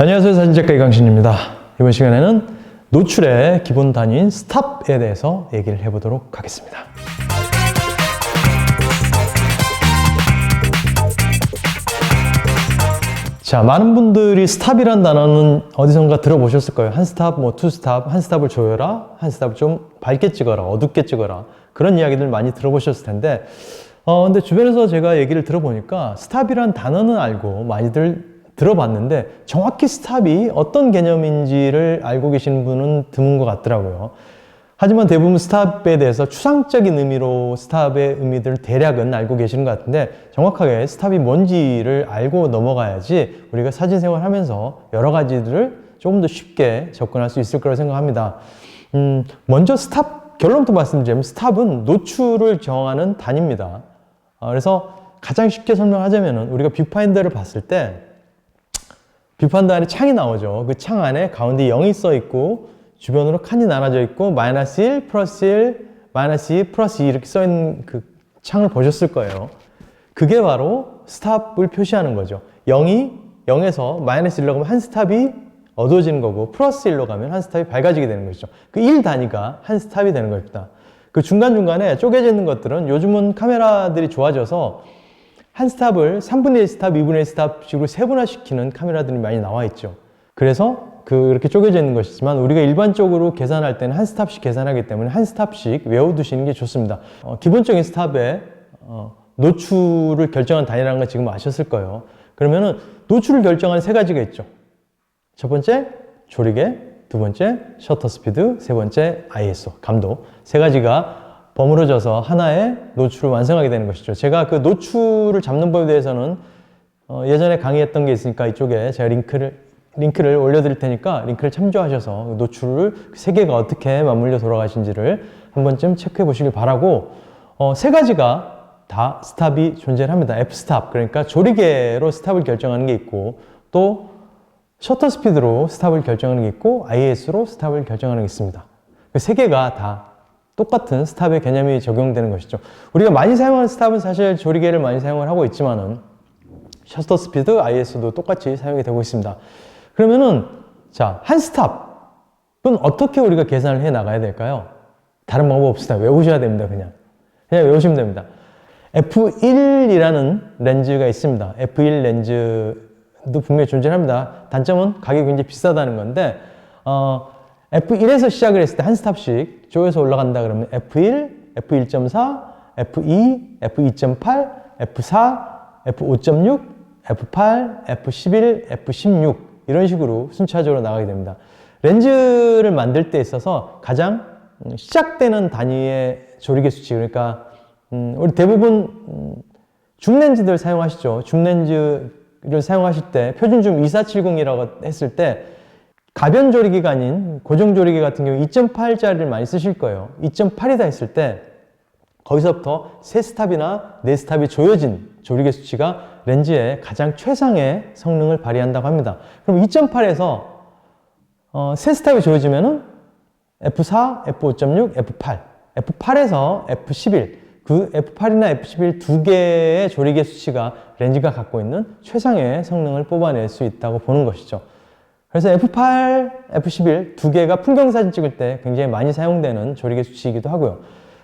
안녕하세요 사진작가 이강신입니다. 이번 시간에는 노출의 기본 단위인 스탑에 대해서 얘기를 해보도록 하겠습니다. 자, 많은 분들이 스탑이란 단어는 어디선가 들어보셨을 거예요. 한 스탑, 뭐 투 스탑, 한 스탑을 조여라, 한 스탑을 좀 밝게 찍어라, 어둡게 찍어라. 그런 이야기들 많이 들어보셨을 텐데, 어, 근데 주변에서 제가 얘기를 들어보니까 스탑이란 단어는 알고 많이들 들어봤는데 정확히 스탑이 어떤 개념인지를 알고 계시는 분은 드문 것 같더라고요. 하지만 대부분 스탑에 대해서 추상적인 의미로 스탑의 의미들 대략은 알고 계시는 것 같은데 정확하게 스탑이 뭔지를 알고 넘어가야지 우리가 사진 생활하면서 여러 가지들을 조금 더 쉽게 접근할 수 있을 거라고 생각합니다. 음, 먼저 스탑 결론부터 말씀드리면 스탑은 노출을 정하는 단위입니다. 어, 그래서 가장 쉽게 설명하자면은 우리가 뷰파인더를 봤을 때 뷰파인더 안에 창이 나오죠. 그 창 안에 가운데 0이 써 있고 주변으로 칸이 나눠져 있고 마이너스 1, 플러스 1, 마이너스 2, 플러스 2 이렇게 써 있는 그 창을 보셨을 거예요. 그게 바로 스탑을 표시하는 거죠. 0이 0에서 마이너스 1로 가면 한 스탑이 어두워지는 거고 플러스 1로 가면 한 스탑이 밝아지게 되는 것이죠. 그 1 단위가 한 스탑이 되는 겁니다. 그 중간중간에 쪼개져 있는 것들은 요즘은 카메라들이 좋아져서 한 스탑을 3분의 1 스탑, 2분의 1 스탑 식으로 세분화시키는 카메라들이 많이 나와 있죠. 그래서 그렇게 쪼개져 있는 것이지만 우리가 일반적으로 계산할 때는 한 스탑씩 계산하기 때문에 한 스탑씩 외워두시는 게 좋습니다. 어, 기본적인 스탑의 어, 노출을 결정한 단위라는 걸 지금 아셨을 거예요. 그러면은 노출을 결정하는 세 가지가 있죠. 첫 번째 조리개, 두 번째 셔터 스피드, 세 번째 ISO 감도 세 가지가 버무려져서 하나의 노출을 완성하게 되는 것이죠. 제가 그 노출을 잡는 법에 대해서는 어, 예전에 강의했던 게 있으니까 이쪽에 제가 링크를 링크를 올려드릴 테니까 링크를 참조하셔서 노출을 세 개가 어떻게 맞물려 돌아가신지를 한 번쯤 체크해 보시길 바라고 어, 세 가지가 다 스탑이 존재를 합니다. F 스탑 그러니까 조리개로 스탑을 결정하는 게 있고 또 셔터 스피드로 스탑을 결정하는 게 있고 IS로 스탑을 결정하는 게 있습니다. 그 세 개가 다 똑같은 스탑의 개념이 적용되는 것이죠. 우리가 많이 사용하는 스탑은 사실 조리개를 많이 사용을 하고 있지만은 셔터 스피드, IS도 똑같이 사용이 되고 있습니다. 그러면은 자, 한 스탑은 어떻게 우리가 계산을 해 나가야 될까요? 다른 방법 없습니다. 외우셔야 됩니다. 그냥. 그냥 외우시면 됩니다. F1이라는 렌즈가 있습니다. F1 렌즈도 분명히 존재합니다. 단점은 가격이 굉장히 비싸다는 건데, 어, F1에서 시작을 했을 때 한 스탑씩 조여서 올라간다 그러면 F1, F1.4, F2, F2.8, F4, F5.6, F8, F11, F16 이런 식으로 순차적으로 나가게 됩니다. 렌즈를 만들 때 있어서 가장 시작되는 단위의 조리개 수치 그러니까 음, 우리 대부분 음, 줌렌즈들 사용하시죠. 줌렌즈를 사용하실 때 표준 줌 2470이라고 했을 때 가변 조리기가 아닌 고정 조리기 같은 경우 2.8짜리를 많이 쓰실 거예요. 2.8이다 했을 때 거기서부터 세 스탑이나 네 스탑이 조여진 조리개 수치가 렌즈의 가장 최상의 성능을 발휘한다고 합니다. 그럼 2.8에서 어, 세 스탑이 조여지면은 F4, F5.6, F8, F8에서 F11, 그 F8이나 F11 두 개의 조리개 수치가 렌즈가 갖고 있는 최상의 성능을 뽑아낼 수 있다고 보는 것이죠. 그래서 F8, F11 두 개가 풍경 사진 찍을 때 굉장히 많이 사용되는 조리개 수치이기도 하고요.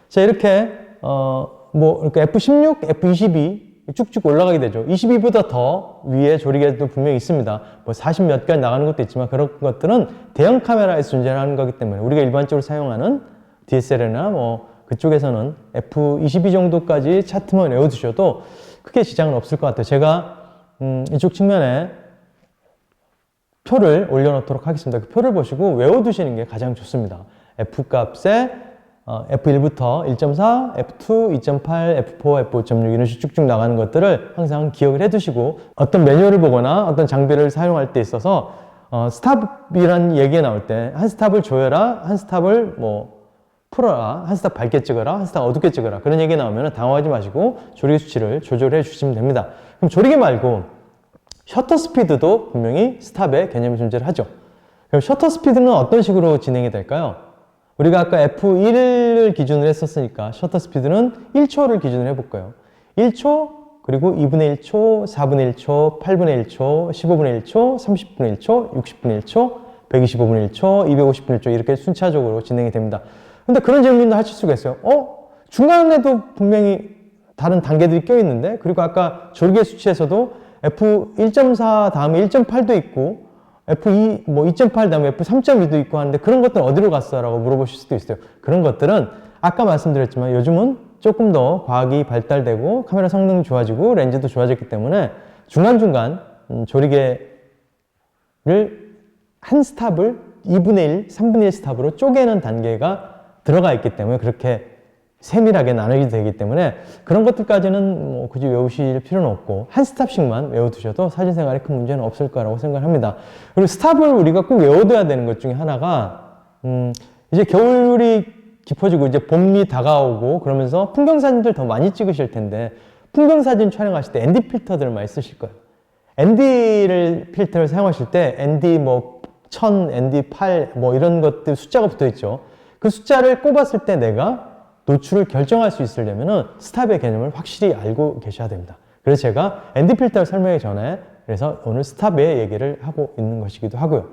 자, 이렇게, 어, 뭐, 그러니까 F16, F22 쭉쭉 올라가게 되죠. 22보다 더 위에 조리개도 분명히 있습니다. 뭐 40몇 개가 나가는 것도 있지만 그런 것들은 대형 카메라에서 존재하는 거기 때문에 우리가 일반적으로 사용하는 DSLR이나 뭐 그쪽에서는 F22 정도까지 차트만 외워두셔도 크게 지장은 없을 것 같아요. 제가 음, 이쪽 측면에 표를 올려놓도록 하겠습니다. 그 표를 보시고 외워두시는 게 가장 좋습니다. F 값에 어, F1부터 1.4, F2, 2.8, F4, F5.6 이런 식으로 쭉쭉 나가는 것들을 항상 기억을 해두시고 어떤 매뉴얼을 보거나 어떤 장비를 사용할 때 있어서 어, 스탑이란 얘기가 나올 때 한 스탑을 조여라, 한 스탑을 뭐 풀어라, 한 스탑 밝게 찍어라, 한 스탑 어둡게 찍어라 그런 얘기 나오면 당황하지 마시고 조리개 수치를 조절해 주시면 됩니다. 그럼 조리개 말고 셔터 스피드도 분명히 스탑의 개념이 존재를 하죠. 그럼 셔터 스피드는 어떤 식으로 진행이 될까요? 우리가 아까 F1을 기준으로 했었으니까 셔터 스피드는 1초를 기준으로 해볼까요? 1초 그리고 2분의 1초, 4분의 1초, 8분의 1초, 15분의 1초, 30분의 1초, 60분의 1초, 125분의 1초, 250분의 1초 이렇게 순차적으로 진행이 됩니다. 근데 그런 질문도 하실 수가 있어요. 어? 중간에도 분명히 다른 단계들이 껴 있는데 그리고 아까 조리개 수치에서도 F1.4 다음에 1.8도 있고 F2 뭐 2.8 다음에 F3.2도 있고 하는데 그런 것들은 어디로 갔어라고 물어보실 수도 있어요. 그런 것들은 아까 말씀드렸지만 요즘은 조금 더 과학이 발달되고 카메라 성능이 좋아지고 렌즈도 좋아졌기 때문에 중간중간 음, 조리개를 한 스탑을 2분의 1, 3분의 1 스탑으로 쪼개는 단계가 들어가 있기 때문에 그렇게 세밀하게 나누게 되기 때문에 그런 것들까지는 뭐 굳이 외우실 필요는 없고 한 스탑씩만 외워두셔도 사진생활에 큰 문제는 없을 거라고 생각합니다. 그리고 스탑을 우리가 꼭 외워둬야 되는 것 중에 하나가 음 이제 겨울이 깊어지고 이제 봄이 다가오고 그러면서 풍경 사진들 더 많이 찍으실 텐데 풍경 사진 촬영하실 때 ND 필터들을 많이 쓰실 거예요. ND를 필터를 사용하실 때 ND 뭐 1000, ND 8, 뭐 이런 것들 숫자가 붙어 있죠. 그 숫자를 꼽았을 때 내가 노출을 결정할 수 있으려면은 스탑의 개념을 확실히 알고 계셔야 됩니다. 그래서 제가 ND 필터를 설명하기 전에 그래서 오늘 스탑의 얘기를 하고 있는 것이기도 하고요.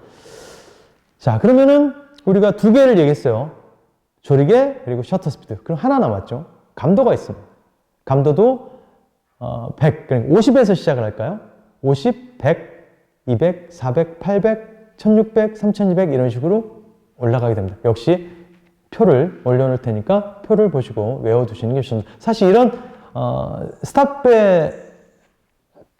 자, 그러면은 우리가 두 개를 얘기했어요. 조리개 그리고 셔터 스피드. 그럼 하나 남았죠. 감도가 있습니다. 감도도 어, 100, 그러니까 50에서 시작을 할까요? 50, 100, 200, 400, 800, 1600, 3200 이런 식으로 올라가게 됩니다. 역시 표를 올려놓을 테니까 표를 보시고 외워두시는 게 좋습니다. 사실 이런 어, 스탑의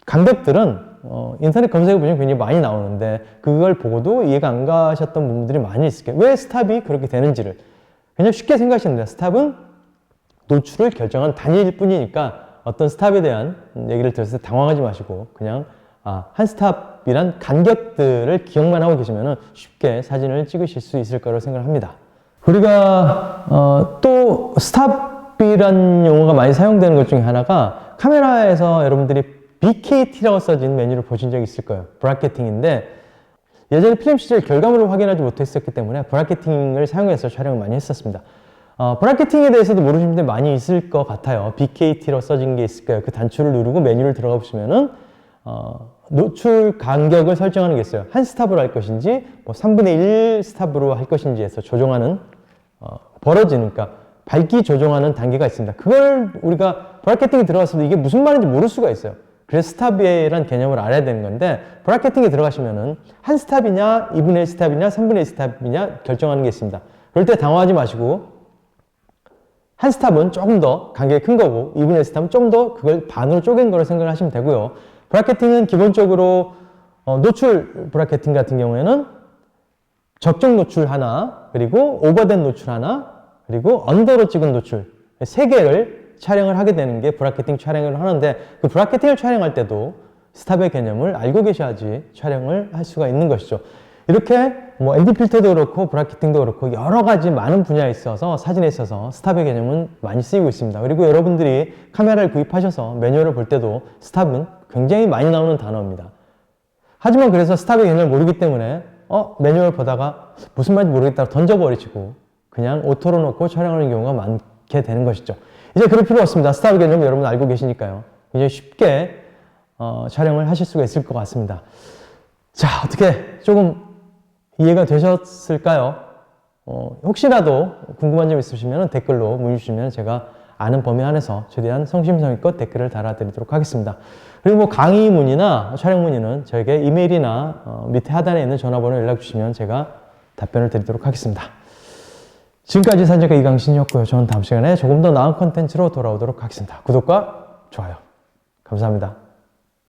강백들은 어, 인터넷 검색해 보시면 굉장히 많이 나오는데 그걸 보고도 이해가 안 가셨던 부분들이 많이 있을 거예요. 왜 스탑이 그렇게 되는지를 그냥 쉽게 생각하시면 돼요. 스탑은 노출을 결정한 단위일 뿐이니까 어떤 스탑에 대한 얘기를 들었을 때 당황하지 마시고 그냥 아, 한 스탑이란 간격들을 기억만 하고 계시면 쉽게 사진을 찍으실 수 있을 거라고 생각합니다. 우리가 어, 또 스탑이란 용어가 많이 사용되는 것 중에 하나가 카메라에서 여러분들이 BKT라고 써진 메뉴를 보신 적이 있을 거예요. 브라켓팅인데 예전에 필름 시절 결과물을 확인하지 못했었기 때문에 브라켓팅을 사용해서 촬영을 많이 했었습니다. 어, 브라켓팅에 대해서도 모르시는 분들 많이 있을 것 같아요. BKT로 써진 게 있을 거예요. 그 단추를 누르고 메뉴를 들어가 보시면은 어, 노출 간격을 설정하는 게 있어요. 한 스탑으로 할 것인지, 뭐 3분의 1 스탑으로 할 것인지 해서 조정하는, 어, 벌어지니까 밝기 조정하는 단계가 있습니다. 그걸 우리가 브라켓팅에 들어갔을 때 이게 무슨 말인지 모를 수가 있어요. 그래서 스탑이란 개념을 알아야 되는 건데, 브라켓팅에 들어가시면은 한 스탑이냐, 2분의 1 스탑이냐, 3분의 1 스탑이냐 결정하는 게 있습니다. 그럴 때 당황하지 마시고, 한 스탑은 조금 더 간격이 큰 거고 2분의 1 스탑은 좀 더 그걸 반으로 쪼갠 거로 생각을 하시면 되고요. 브라켓팅은 기본적으로 어, 노출 브라켓팅 같은 경우에는 적정 노출 하나 그리고 오버된 노출 하나 그리고 언더로 찍은 노출 세 개를 촬영을 하게 되는 게 브라켓팅 촬영을 하는데 그 브라켓팅을 촬영할 때도 스탑의 개념을 알고 계셔야지 촬영을 할 수가 있는 것이죠. 이렇게 뭐 ND 필터도 그렇고 브라켓팅도 그렇고 여러 가지 많은 분야에 있어서 사진에 있어서 스탑의 개념은 많이 쓰이고 있습니다. 그리고 여러분들이 카메라를 구입하셔서 매뉴얼을 볼 때도 스탑은 굉장히 많이 나오는 단어입니다. 하지만 그래서 스탑의 개념을 모르기 때문에 어 매뉴얼 보다가 무슨 말인지 모르겠다고 던져버리시고 그냥 오토로 놓고 촬영하는 경우가 많게 되는 것이죠. 이제 그럴 필요 없습니다. 스탑의 개념 여러분 알고 계시니까요. 이제 쉽게 어, 촬영을 하실 수가 있을 것 같습니다. 자 어떻게 조금 이해가 되셨을까요? 어, 혹시라도 궁금한 점 있으시면 댓글로 문의 주시면 제가 아는 범위 안에서 최대한 성심성의껏 댓글을 달아드리도록 하겠습니다. 그리고 뭐 강의 문의나 촬영 문의는 저에게 이메일이나 어, 밑에 하단에 있는 전화번호 연락 주시면 제가 답변을 드리도록 하겠습니다. 지금까지 산작가 이강신이었고요. 저는 다음 시간에 조금 더 나은 컨텐츠로 돌아오도록 하겠습니다. 구독과 좋아요. 감사합니다.